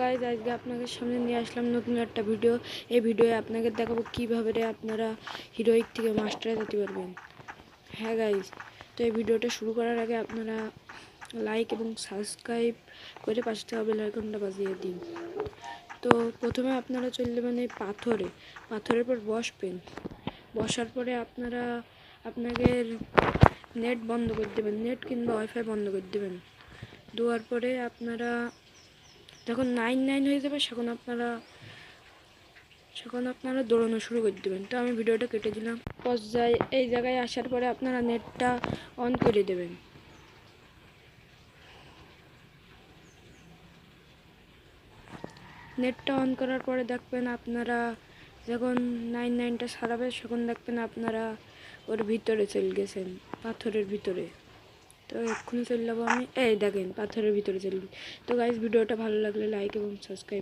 Guys আজকে আপনাদের সামনে নিয়ে আসলাম নতুন একটা ভিডিও এই ভিডিওয়ে আপনাকে দেখাবো কীভাবে আপনারা হিরোইক থেকে মাস্টারে যেতে পারবেন। হ্যাঁ গাইজ তো এই ভিডিওটা শুরু করার আগে আপনারা লাইক এবং সাবস্ক্রাইব করে পাশে থাকা বেল আইকনটা বাজিয়ে দিন। তো প্রথমে আপনারা চলে যাবেন এই পাথরে, পাথরের পর বসবেন। বসার পরে আপনারা আপনাদের নেট বন্ধ করে দেবেন নেট কিংবা ওয়াইফাই বন্ধ করে দেবেন। দেওয়ার পরে আপনারা যখন নাইন নাইন হয়ে যাবে তখন আপনারা তখন আপনারা দৌড়ানো শুরু করে দেবেন। তো আমি ভিডিওটা কেটে দিলাম। পর্যায়ে, এই জায়গায় আসার পরে আপনারা নেটটা অন করে দেবেন। নেটটা অন করার পরে দেখবেন আপনারা যখন নাইন নাইনটা সারাবে তখন দেখবেন আপনারা ওর ভিতরে চলে গেছেন, পাথরের ভিতরে। তো এক্ষুনি চলে যাব আমি। এই দেখেন, পাথরের ভিতরে চলে তো গাইজ ভিডিওটা ভালো লাগলে লাইক এবং সাবস্ক্রাইব